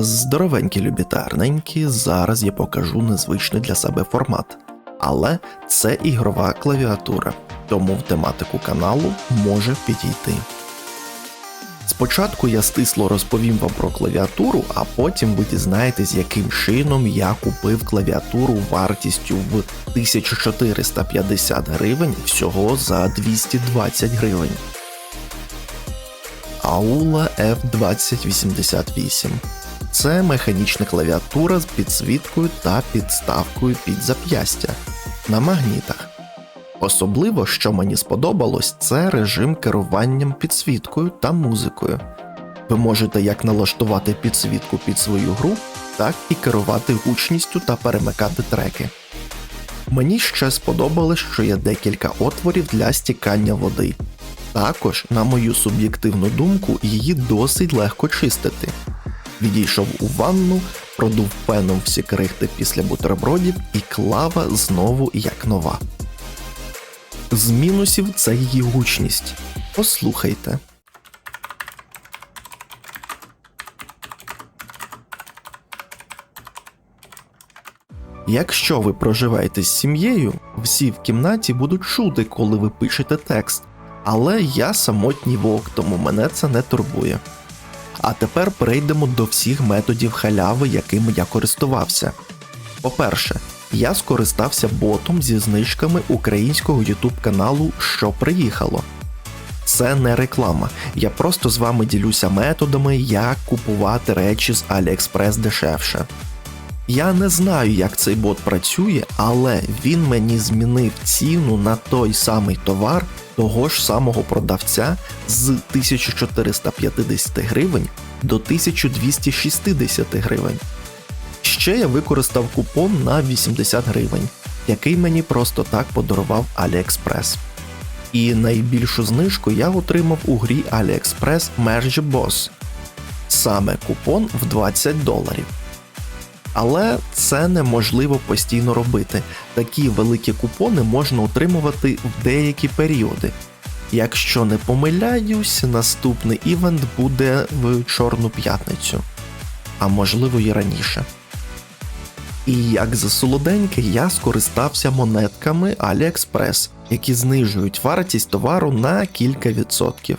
Здоровенькі любітарненькі, зараз я покажу незвичний для себе формат. Але це ігрова клавіатура, тому в тематику каналу може підійти. Спочатку я стисло розповім вам про клавіатуру, а потім ви дізнаєтесь, яким чином я купив клавіатуру вартістю в 1450 гривень всього за 220 гривень. Aula F2088. Це механічна клавіатура з підсвіткою та підставкою під зап'ястя на магнітах. Особливо, що мені сподобалось, це режим керуванням підсвіткою та музикою. Ви можете як налаштувати підсвітку під свою гру, так і керувати гучністю та перемикати треки. Мені ще сподобалось, що є декілька отворів для стікання води. Також, на мою суб'єктивну думку, її досить легко чистити. Відійшов у ванну, продув пеном всі крихти після бутербродів, і клава знову як нова. З мінусів це її гучність. Послухайте. Якщо ви проживаєте з сім'єю, всі в кімнаті будуть чути, коли ви пишете текст. Але я самотній вовк, тому мене це не турбує. А тепер перейдемо до всіх методів халяви, якими я користувався. По-перше, я скористався ботом зі знижками українського YouTube каналу Що приїхало. Це не реклама. Я просто з вами ділюся методами, як купувати речі з AliExpress дешевше. Я не знаю, як цей бот працює, але він мені змінив ціну на той самий товар того ж самого продавця з 1450 гривень до 1260 гривень. Ще я використав купон на 80 гривень, який мені просто так подарував AliExpress. І найбільшу знижку я отримав у грі AliExpress Merge Boss. Саме купон в 20 доларів. Але це неможливо постійно робити. Такі великі купони можна отримувати в деякі періоди. Якщо не помиляюсь, наступний івент буде в Чорну п'ятницю, а можливо і раніше. І як за солоденьке я скористався монетками AliExpress, які знижують вартість товару на кілька відсотків.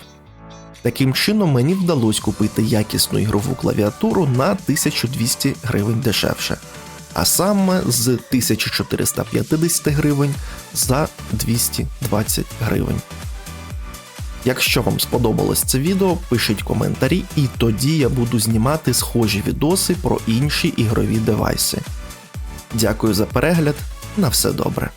Таким чином мені вдалося купити якісну ігрову клавіатуру на 1200 гривень дешевше, а саме з 1450 гривень за 220 гривень. Якщо вам сподобалось це відео, пишіть коментарі, і тоді я буду знімати схожі відоси про інші ігрові девайси. Дякую за перегляд, на все добре.